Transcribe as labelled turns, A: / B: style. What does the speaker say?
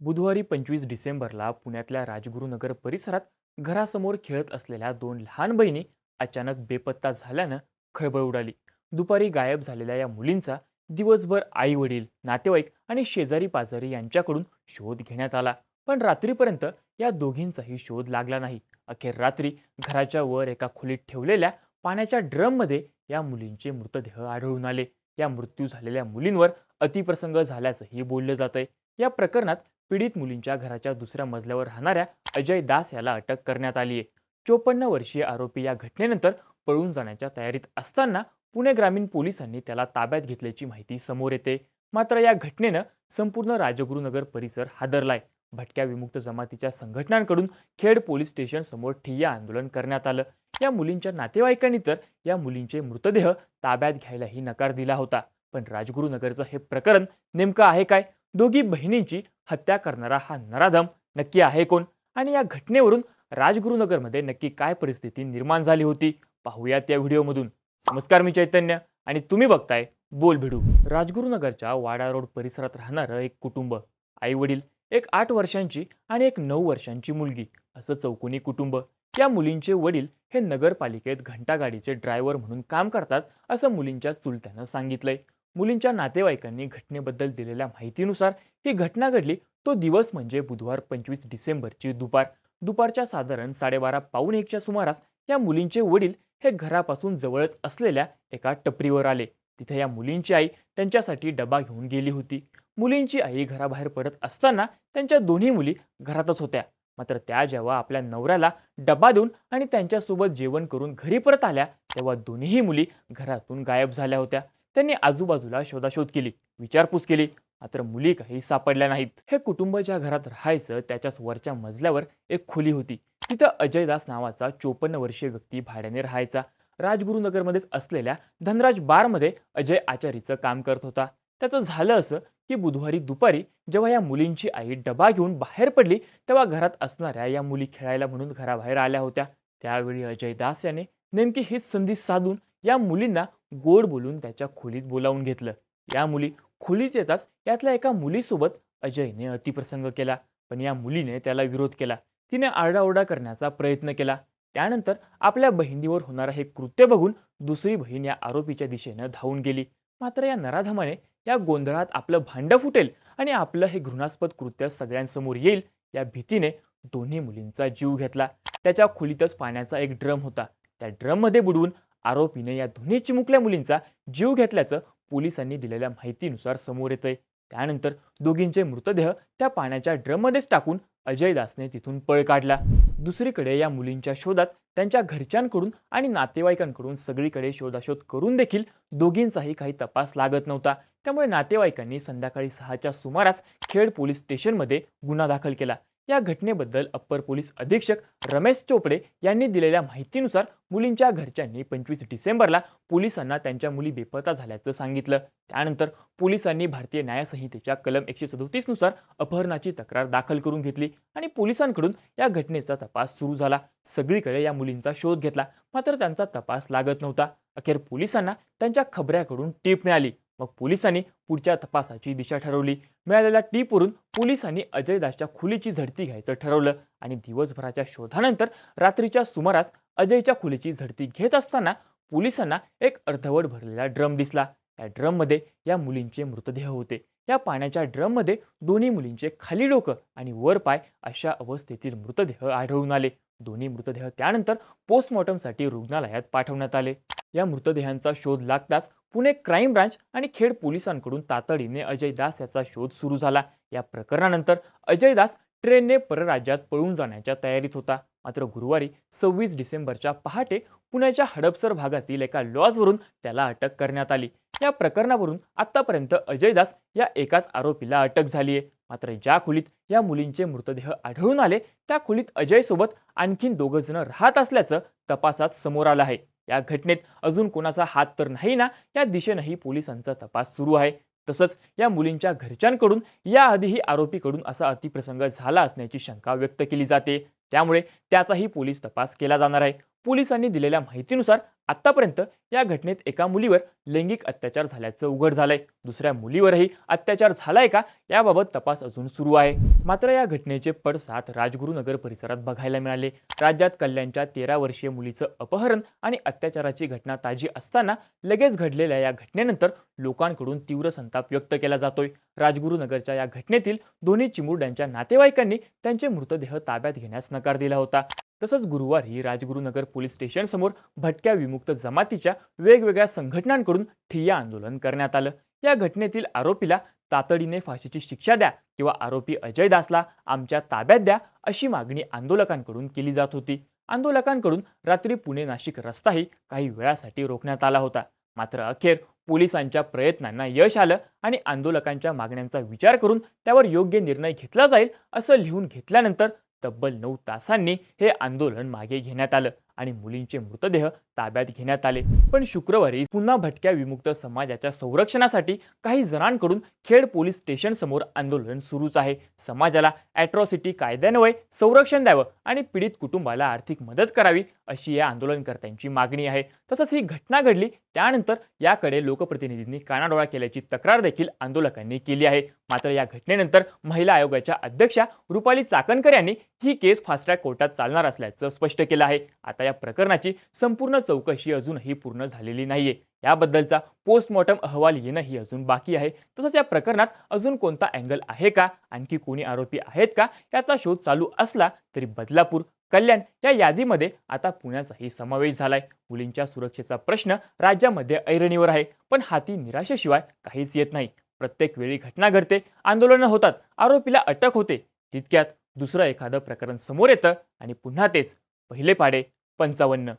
A: बुधवारी पंचवीस डिसेंबरला पुण्यातल्या राजगुरुनगर परिसरात घरासमोर खेळत असलेल्या दोन लहान बहिणी अचानक बेपत्ता झाल्यानं खळबळ उडाली. दुपारी गायब झालेल्या या मुलींचा दिवसभर आई वडील नातेवाईक आणि शेजारी पाजारी यांच्याकडून शोध घेण्यात आला. पण रात्रीपर्यंत या दोघींचाही शोध लागला नाही. अखेर रात्री घराच्या वर एका खोलीत ठेवलेल्या पाण्याच्या ड्रममध्ये या मुलींचे मृतदेह आढळून आले. या मृत्यू झालेल्या मुलींवर अतिप्रसंग झाल्याचंही बोललं जात आहे या प्रकरणात पीडित मुलींच्या घराच्या दुसऱ्या मजल्यावर राहणाऱ्या अजय दास याला अटक करण्यात आली आहे चोपन्न वर्षीय आरोपी या घटनेनंतर पळून जाण्याच्या तयारीत असताना पुणे ग्रामीण पोलिसांनी त्याला ताब्यात घेतल्याची माहिती समोर येते. मात्र या घटनेनं संपूर्ण राजगुरुनगर परिसर हादरलाय. भटक्या विमुक्त जमातीच्या संघटनांकडून खेड पोलीस स्टेशन समोर ठिय्या आंदोलन करण्यात आलं. या मुलींच्या नातेवाईकांनी तर या मुलींचे मृतदेह ताब्यात घ्यायलाही नकार दिला होता. पण राजगुरुनगरचं हे प्रकरण नेमकं आहे काय? दोघी बहिणींची हत्या करणारा हा नराधम नक्की आहे कोण? आणि या घटनेवरून राजगुरुनगरमध्ये नक्की काय परिस्थिती निर्माण झाली होती? पाहूयात या व्हिडिओमधून. नमस्कार मी चैतन्य आणि तुम्ही बघताय बोल भिडू. राजगुरुनगरच्या वाडा रोड परिसरात राहणारं एक कुटुंब आई वडील एक आठ वर्षांची आणि एक नऊ वर्षांची मुलगी असं चौकोनी कुटुंब. या मुलींचे वडील हे नगरपालिकेत घंटागाडीचे ड्रायव्हर म्हणून काम करतात असं मुलींच्या चुलत्यानं सांगितलंय. मुलींच्या नातेवाईकांनी घटनेबद्दल दिलेल्या माहितीनुसार ही घटना घडली. तो दिवस म्हणजे बुधवार पंचवीस डिसेंबरची दुपार. दुपारच्या साधारण साडेबारा पाऊण एकच्या सुमारास या मुलींचे वडील हे घरापासून जवळच असलेल्या एका टपरीवर आले. तिथे या मुलींची आई त्यांच्यासाठी डबा घेऊन गेली होती. मुलींची आई घराबाहेर पडत असताना त्यांच्या दोन्ही मुली घरातच होत्या. मात्र त्या जेव्हा आपल्या नवऱ्याला डबा देऊन आणि त्यांच्यासोबत जेवण करून घरी परत आल्या तेव्हा दोन्हीही मुली घरातून गायब झाल्या होत्या. त्यांनी आजूबाजूला शोधाशोध केली विचारपूस केली. मात्र मुली काही सापडल्या नाहीत. हे कुटुंब ज्या घरात राहायचं त्याच्याच वरच्या मजल्यावर एक खोली होती. तिथं अजयदास नावाचा चोपन्न वर्षीय व्यक्ती भाड्याने राहायचा. राजगुरुनगरमध्येच असलेल्या धनराज बारमध्ये अजय आचारीचं काम करत होता. त्याचं झालं असं की बुधवारी दुपारी जेव्हा या मुलींची आई डबा घेऊन बाहेर पडली तेव्हा घरात असणाऱ्या या मुली खेळायला म्हणून घराबाहेर आल्या होत्या. त्यावेळी अजय दास याने नेमकी हीच संधी साधून या मुलींना गोड बोलून त्याच्या खोलीत बोलावून घेतलं. या मुली खोलीत येताच यातल्या एका मुलीसोबत अजयने अतिप्रसंग केला. पण या मुलीने त्याला विरोध केला. तिने आरडाओरडा करण्याचा प्रयत्न केला. त्यानंतर आपल्या बहिणीवर होणारं हे कृत्य बघून दुसरी बहीण या आरोपीच्या दिशेनं धावून गेली. मात्र या नराधमाने या गोंधळात आपलं भांडं फुटेल आणि आपलं हे घृणास्पद कृत्य सगळ्यांसमोर येईल या भीतीने दोन्ही मुलींचा जीव घेतला. त्याच्या खोलीतच पाण्याचा एक ड्रम होता. त्या ड्रममध्ये बुडवून आरोपीने या दोन्ही चिमुकल्या मुलींचा जीव घेतल्याचं पोलिसांनी दिलेल्या माहितीनुसार समोर येतंय. त्यानंतर दोघींचे मृतदेह त्या पाण्याच्या ड्रममध्येच टाकून अजय दासने तिथून पळ काढला. दुसरीकडे या मुलींच्या शोधात त्यांच्या घरच्यांकडून आणि नातेवाईकांकडून सगळीकडे शोधाशोध करून देखील दोघींचाही काही तपास लागत नव्हता. त्यामुळे नातेवाईकांनी संध्याकाळी सहाच्या सुमारास खेड पोलीस स्टेशनमध्ये गुन्हा दाखल केला. या घटनेबद्दल अप्पर पोलीस अधीक्षक रमेश चोपडे यांनी दिलेल्या माहितीनुसार मुलींच्या घरच्यांनी पंचवीस डिसेंबरला पोलिसांना त्यांच्या मुली बेपत्ता झाल्याचं सांगितलं. त्यानंतर पोलिसांनी भारतीय न्यायसंहितेच्या कलम एकशे सदोतीसनुसार अपहरणाची तक्रार दाखल करून घेतली आणि पोलिसांकडून या घटनेचा तपास सुरू झाला. सगळीकडे या मुलींचा शोध घेतला मात्र त्यांचा तपास लागत नव्हता. अखेर पोलिसांना त्यांच्या खबऱ्याकडून टीप मिळाली. मग पोलिसांनी पुढच्या तपासाची दिशा ठरवली. मिळालेल्या टीपवरून पोलिसांनी अजय दासच्या खोलीची झडती घ्यायचं ठरवलं आणि दिवसभराच्या शोधानंतर रात्रीच्या सुमारास अजयच्या खोलीची झडती घेत असताना पोलिसांना एक अर्धवट भरलेला ड्रम दिसला. या ड्रममध्ये या मुलींचे मृतदेह होते. या पाण्याच्या ड्रममध्ये दोन्ही मुलींचे खाली डोकं आणि वर पाय अशा अवस्थेतील मृतदेह आढळून आले. दोन्ही मृतदेह त्यानंतर पोस्टमॉर्टमसाठी रुग्णालयात पाठवण्यात आले. या मृतदेहांचा शोध लागताच पुणे क्राईम ब्रांच आणि खेड पोलिसांकडून तातडीने अजय दास याचा शोध सुरू झाला. या प्रकरणानंतर अजय दास ट्रेनने परराज्यात पळून जाण्याच्या तयारीत होता. मात्र गुरुवारी सव्वीस डिसेंबरच्या पहाटे पुण्याच्या हडपसर भागातील एका लॉजवरून त्याला अटक करण्यात आली. या प्रकरणावरून आतापर्यंत अजय दास या एकाच आरोपीला अटक झाली आहे मात्र ज्या खोलीत या मुलींचे मृतदेह आढळून आले त्या खोलीत अजयसोबत आणखीन दोघं जण राहत असल्याचं तपासात समोर आलं आहे. या घटनेत अजून कोणाचा हात तर नाही ना या दिशेनंही पोलिसांचा तपास सुरू आहे. तसंच या मुलींच्या घरच्यांकडून याआधीही आरोपीकडून असा अतिप्रसंग झाला असण्याची शंका व्यक्त केली जाते. त्यामुळे त्याचाही पोलीस तपास केला जाणार आहे. पोलिसांनी दिलेल्या माहितीनुसार आतापर्यंत या घटनेत एका मुलीवर लैंगिक अत्याचार झाल्याचं उघड झालंय. दुसऱ्या मुलीवरही अत्याचार झालाय का? याबाबत तपास अजून सुरू आहे. मात्र या घटनेचे पडसाद राजगुरुनगर परिसरात बघायला मिळाले. राज्यात कल्याणच्या तेरा वर्षीय मुलीचं अपहरण आणि अत्याचाराची घटना ताजी असताना लगेच घडलेल्या या घटनेनंतर लोकांकडून तीव्र संताप व्यक्त केला जातोय. राजगुरुनगरच्या या घटनेतील दोन्ही चिमुरड्यांच्या नातेवाईकांनी त्यांचे मृतदेह ताब्यात घेण्यास नकार दिला होता. तसंच गुरुवारी राजगुरुनगर पोलीस स्टेशन समोर भटक्या विमुक्त जमातीच्या वेगवेगळ्या संघटनांकडून ठिय्या आंदोलन करण्यात आलं. या घटनेतील आरोपीला तातडीने फाशीची शिक्षा द्या किंवा आरोपी अजय दासला आमच्या ताब्यात द्या अशी मागणी आंदोलकांकडून केली जात होती. आंदोलकांकडून रात्री पुणे नाशिक रस्ताही काही वेळासाठी रोखण्यात आला होता. मात्र अखेर पोलिसांच्या प्रयत्नांना यश आलं आणि आंदोलकांच्या मागण्यांचा विचार करून त्यावर योग्य निर्णय घेतला जाईल असं लिहून घेतल्यानंतर तब्बल नऊ तासांनी हे आंदोलन मागे घेण्यात आलं आणि मुलींचे मृतदेह ताब्यात घेण्यात आले. पण शुक्रवारी पुन्हा भटक्या विमुक्त समाजाच्या संरक्षणासाठी काही जणांकडून खेड पोलीस स्टेशन समोर आंदोलन सुरूच आहे. समाजाला ॲट्रॉसिटी कायद्यान्वये संरक्षण द्यावं आणि पीडित कुटुंबाला आर्थिक मदत करावी अशी या आंदोलनकर्त्यांची मागणी आहे. तसंच ही घटना घडली त्यानंतर याकडे लोकप्रतिनिधींनी कानाडोळा केल्याची तक्रार देखील आंदोलकांनी केली आहे. मात्र या घटनेनंतर महिला आयोगाच्या अध्यक्षा रुपाली चाकणकर यांनी ही केस फास्ट ट्रॅक कोर्टात चालणार असल्याचं स्पष्ट केलं आहे. आता या प्रकरणाची संपूर्ण चौकशी अजूनही पूर्ण झालेली नाहीये. याबद्दलचा पोस्टमॉर्टम अहवाल येणं ही अजून बाकी आहे. तसंच या प्रकरणात अजून कोणता अँगल आहे का? आणखी कोणी आरोपी आहेत का? याचा शोध चालू असला तरी बदलापूर कल्याण या यादीमध्ये आता पुण्याचाही समावेश झालाय. मुलींच्या सुरक्षेचा प्रश्न राज्यामध्ये ऐरणीवर आहे. पण हाती निराशेशिवाय काहीच येत नाही. प्रत्येक वेळी घटना घडते. आंदोलनं होतात. आरोपीला अटक होते. तितक्यात दुसरं एखादं प्रकरण समोर येतं आणि पुन्हा तेच. पहिले पाडे पंचावन्न.